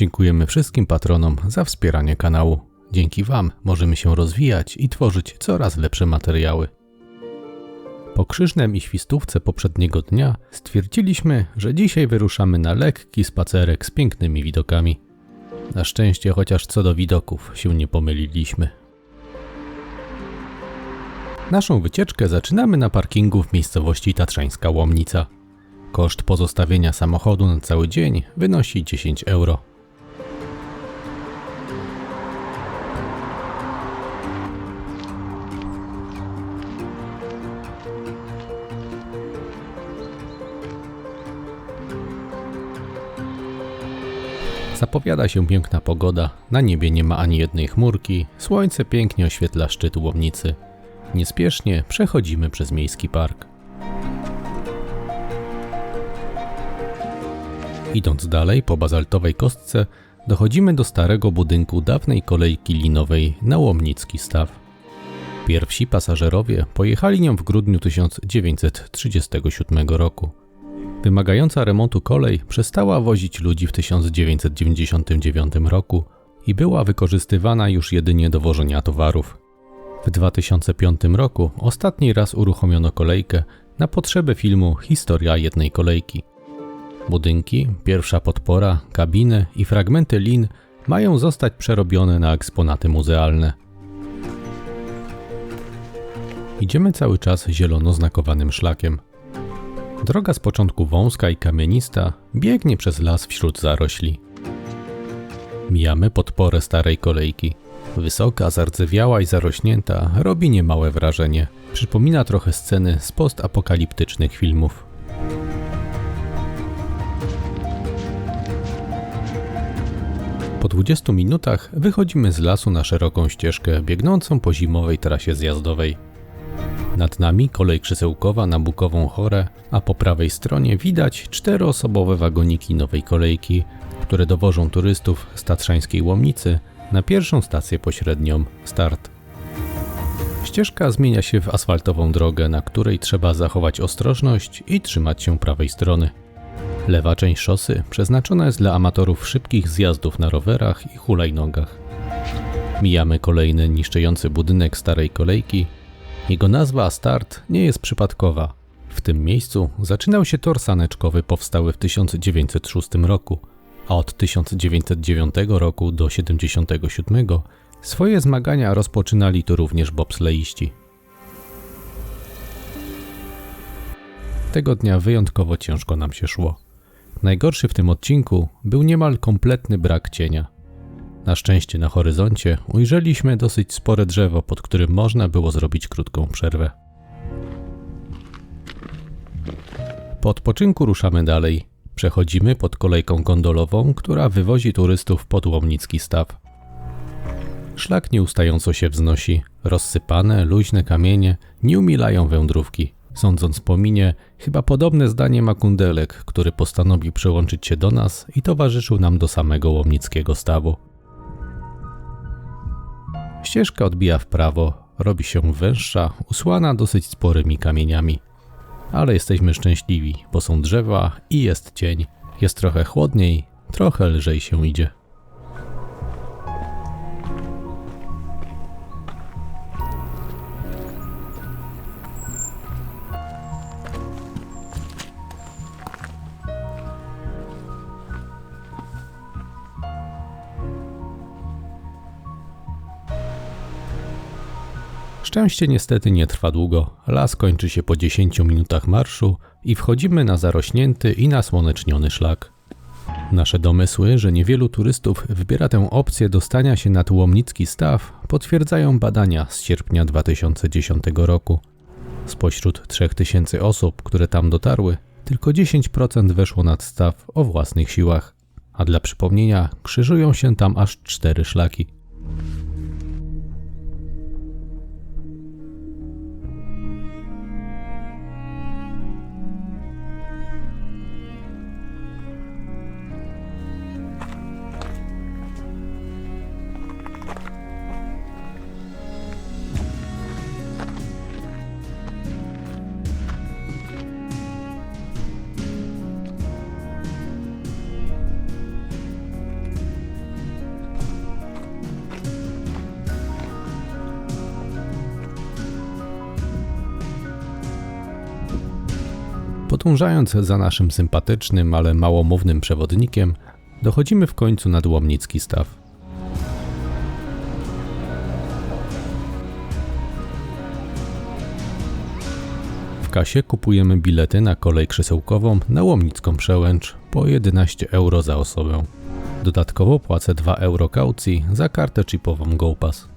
Dziękujemy wszystkim patronom za wspieranie kanału. Dzięki Wam możemy się rozwijać i tworzyć coraz lepsze materiały. Po krzyżnem i świstówce poprzedniego dnia stwierdziliśmy, że dzisiaj wyruszamy na lekki spacerek z pięknymi widokami. Na szczęście chociaż co do widoków się nie pomyliliśmy. Naszą wycieczkę zaczynamy na parkingu w miejscowości Tatrzańska Łomnica. Koszt pozostawienia samochodu na cały dzień wynosi 10 euro. Zapowiada się piękna pogoda, na niebie nie ma ani jednej chmurki, słońce pięknie oświetla szczyt łomnicy. Niespiesznie przechodzimy przez miejski park. Idąc dalej po bazaltowej kostce, dochodzimy do starego budynku dawnej kolejki linowej na Łomnicki Staw. Pierwsi pasażerowie pojechali nią w grudniu 1937 roku. Wymagająca remontu kolej przestała wozić ludzi w 1999 roku i była wykorzystywana już jedynie do wożenia towarów. W 2005 roku ostatni raz uruchomiono kolejkę na potrzeby filmu Historia jednej kolejki. Budynki, pierwsza podpora, kabiny i fragmenty lin mają zostać przerobione na eksponaty muzealne. Idziemy cały czas zielono znakowanym szlakiem. Droga z początku wąska i kamienista biegnie przez las wśród zarośli. Mijamy podporę starej kolejki. Wysoka, zardzewiała i zarośnięta robi niemałe wrażenie. Przypomina trochę sceny z postapokaliptycznych filmów. Po 20 minutach wychodzimy z lasu na szeroką ścieżkę biegnącą po zimowej trasie zjazdowej. Nad nami kolej krzesełkowa na Bukową Chorę, a po prawej stronie widać czteroosobowe wagoniki nowej kolejki, które dowożą turystów z Tatrzańskiej Łomnicy na pierwszą stację pośrednią Start. Ścieżka zmienia się w asfaltową drogę, na której trzeba zachować ostrożność i trzymać się prawej strony. Lewa część szosy przeznaczona jest dla amatorów szybkich zjazdów na rowerach i hulajnogach. Mijamy kolejny niszczący budynek starej kolejki. Jego nazwa Start nie jest przypadkowa. W tym miejscu zaczynał się tor saneczkowy powstały w 1906 roku, a od 1909 roku do 1977 swoje zmagania rozpoczynali tu również bobsleiści. Tego dnia wyjątkowo ciężko nam się szło. Najgorszy w tym odcinku był niemal kompletny brak cienia. Na szczęście na horyzoncie ujrzeliśmy dosyć spore drzewo, pod którym można było zrobić krótką przerwę. Po odpoczynku ruszamy dalej. Przechodzimy pod kolejką gondolową, która wywozi turystów pod Łomnicki Staw. Szlak nieustająco się wznosi. Rozsypane, luźne kamienie nie umilają wędrówki. Sądząc po minie, chyba podobne zdanie ma Kundelek, który postanowił przyłączyć się do nas i towarzyszył nam do samego Łomnickiego Stawu. Ścieżka odbija w prawo, robi się węższa, usłana dosyć sporymi kamieniami. Ale jesteśmy szczęśliwi, bo są drzewa i jest cień. Jest trochę chłodniej, trochę lżej się idzie. Szczęście niestety nie trwa długo. Las kończy się po 10 minutach marszu i wchodzimy na zarośnięty i nasłoneczniony szlak. Nasze domysły, że niewielu turystów wybiera tę opcję dostania się na Tłomnicki Staw, potwierdzają badania z sierpnia 2010 roku. Spośród 3000 osób, które tam dotarły, tylko 10% weszło nad staw o własnych siłach, a dla przypomnienia krzyżują się tam aż cztery szlaki. Podążając za naszym sympatycznym, ale małomównym przewodnikiem, dochodzimy w końcu nad Łomnicki Staw. W kasie kupujemy bilety na kolej krzesełkową na Łomnicką Przełęcz po 11 euro za osobę. Dodatkowo płacę 2 euro kaucji za kartę chipową GoPass.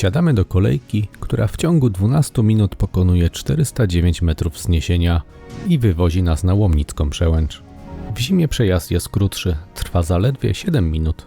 Wsiadamy do kolejki, która w ciągu 12 minut pokonuje 409 metrów wzniesienia i wywozi nas na Łomnicką Przełęcz. W zimie przejazd jest krótszy, trwa zaledwie 7 minut.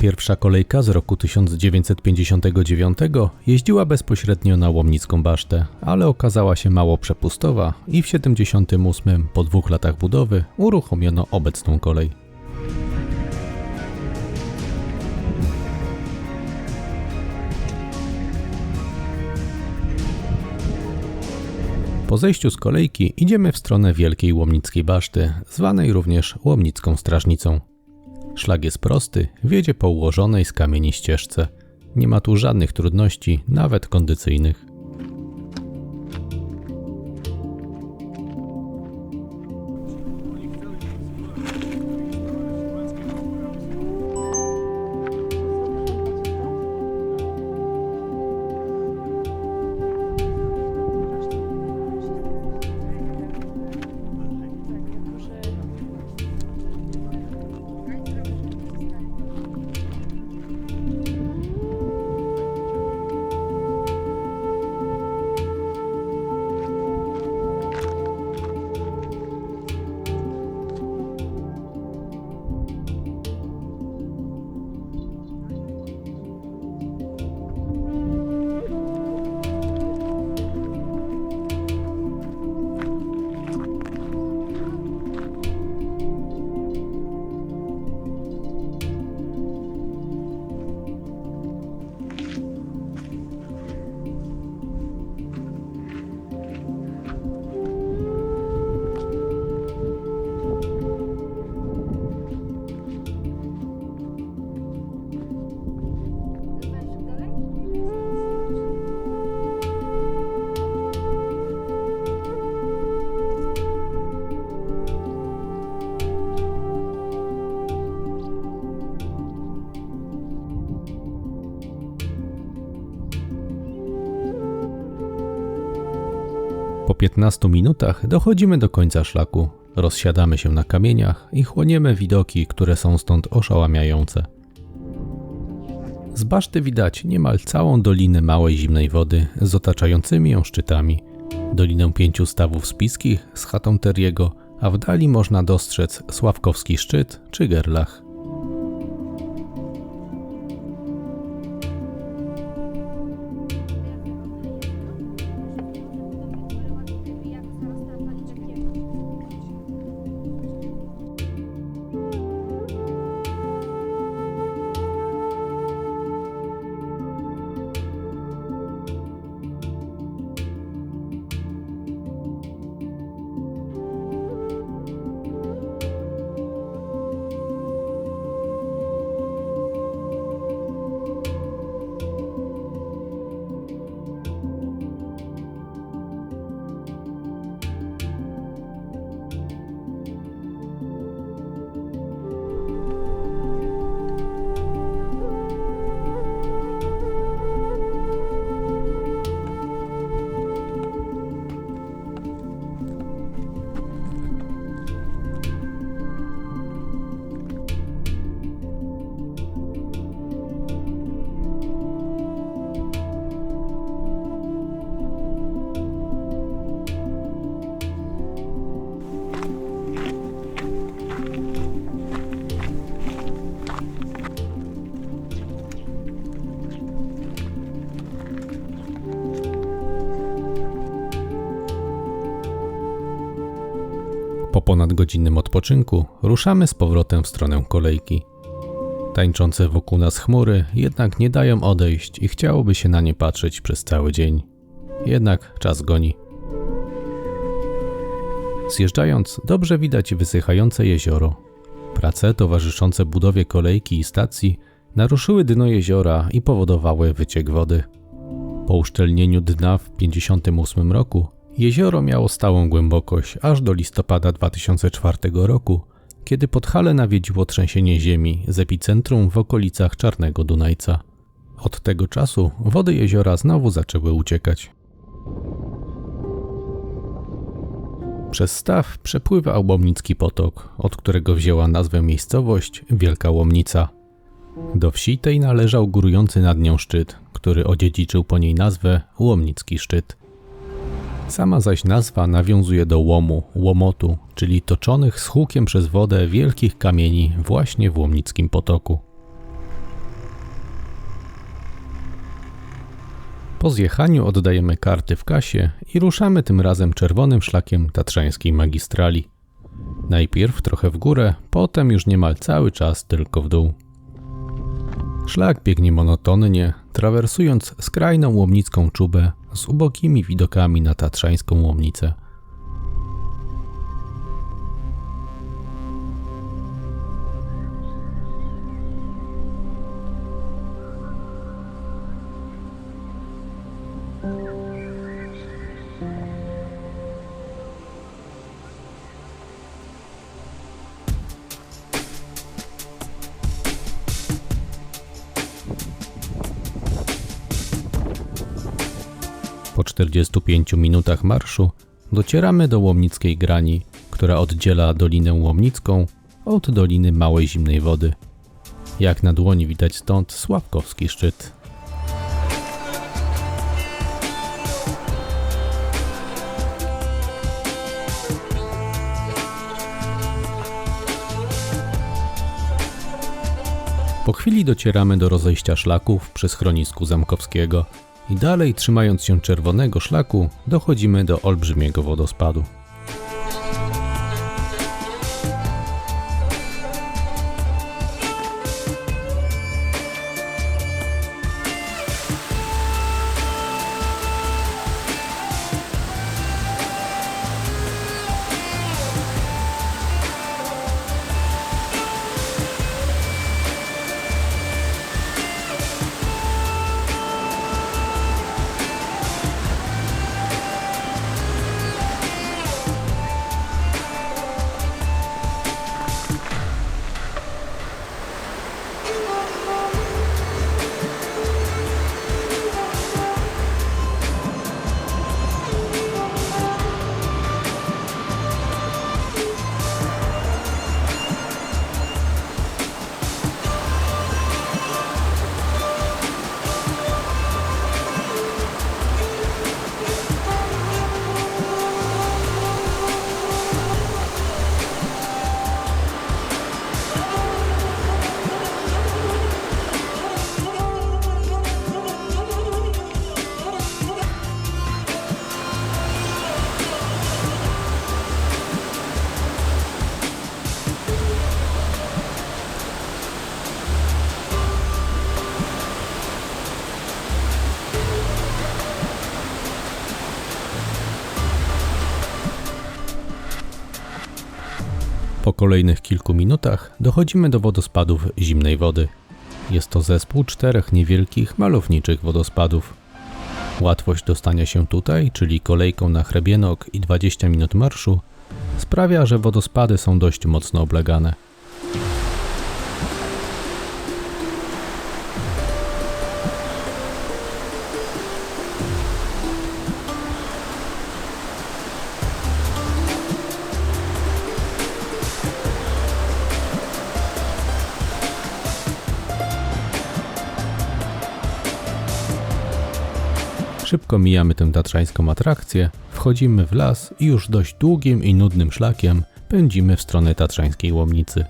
Pierwsza kolejka z roku 1959 jeździła bezpośrednio na Łomnicką Basztę, ale okazała się mało przepustowa i w 78 po dwóch latach budowy uruchomiono obecną kolej. Po zejściu z kolejki idziemy w stronę Wielkiej Łomnickiej Baszty, zwanej również Łomnicką Strażnicą. Szlak jest prosty, wiedzie po ułożonej z kamieni ścieżce. Nie ma tu żadnych trudności, nawet kondycyjnych. 15 minutach dochodzimy do końca szlaku. Rozsiadamy się na kamieniach i chłoniemy widoki, które są stąd oszałamiające. Z baszty widać niemal całą dolinę małej zimnej wody z otaczającymi ją szczytami, dolinę pięciu stawów spiskich z chatą Teriego, a w dali można dostrzec Sławkowski szczyt czy Gerlach. Ponadgodzinnym odpoczynku ruszamy z powrotem w stronę kolejki. Tańczące wokół nas chmury jednak nie dają odejść i chciałoby się na nie patrzeć przez cały dzień. Jednak czas goni. Zjeżdżając, dobrze widać wysychające jezioro. Prace towarzyszące budowie kolejki i stacji naruszyły dno jeziora i powodowały wyciek wody. Po uszczelnieniu dna w 1958 roku jezioro miało stałą głębokość aż do listopada 2004 roku, kiedy Podhale nawiedziło trzęsienie ziemi z epicentrum w okolicach Czarnego Dunajca. Od tego czasu wody jeziora znowu zaczęły uciekać. Przez staw przepływa Łomnicki Potok, od którego wzięła nazwę miejscowość Wielka Łomnica. Do wsi tej należał górujący nad nią szczyt, który odziedziczył po niej nazwę Łomnicki Szczyt. Sama zaś nazwa nawiązuje do łomu, łomotu, czyli toczonych z hukiem przez wodę wielkich kamieni właśnie w Łomnickim Potoku. Po zjechaniu oddajemy karty w kasie i ruszamy tym razem czerwonym szlakiem tatrzańskiej magistrali. Najpierw trochę w górę, potem już niemal cały czas tylko w dół. Szlak biegnie monotonnie, trawersując skrajną łomnicką czubę z ubokimi widokami na tatrzańską łomnicę. Po 45 minutach marszu docieramy do Łomnickiej Grani, która oddziela Dolinę Łomnicką od Doliny Małej Zimnej Wody. Jak na dłoni widać stąd Sławkowski szczyt. Po chwili docieramy do rozejścia szlaków przy schronisku Zamkowskiego i dalej trzymając się czerwonego szlaku dochodzimy do olbrzymiego wodospadu. Po kolejnych kilku minutach dochodzimy do wodospadów zimnej wody. Jest to zespół czterech niewielkich, malowniczych wodospadów. Łatwość dostania się tutaj, czyli kolejką na Hrebienok i 20 minut marszu, sprawia, że wodospady są dość mocno oblegane. Szybko mijamy tę tatrzańską atrakcję, wchodzimy w las i już dość długim i nudnym szlakiem pędzimy w stronę tatrzańskiej łomnicy.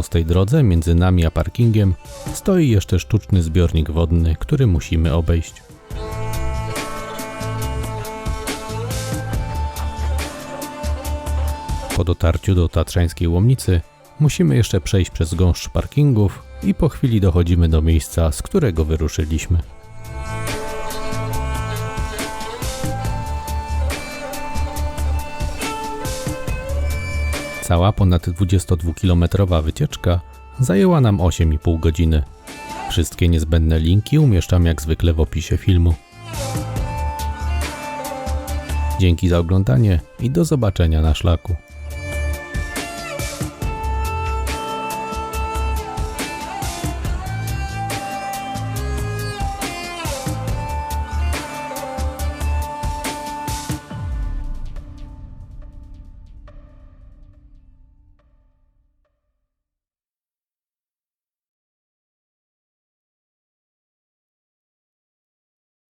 Prostej drodze między nami a parkingiem stoi jeszcze sztuczny zbiornik wodny, który musimy obejść. Po dotarciu do Tatrzańskiej Łomnicy musimy jeszcze przejść przez gąszcz parkingów i po chwili dochodzimy do miejsca, z którego wyruszyliśmy. Cała ponad 22-kilometrowa wycieczka zajęła nam 8,5 godziny. Wszystkie niezbędne linki umieszczam jak zwykle w opisie filmu. Dzięki za oglądanie i do zobaczenia na szlaku.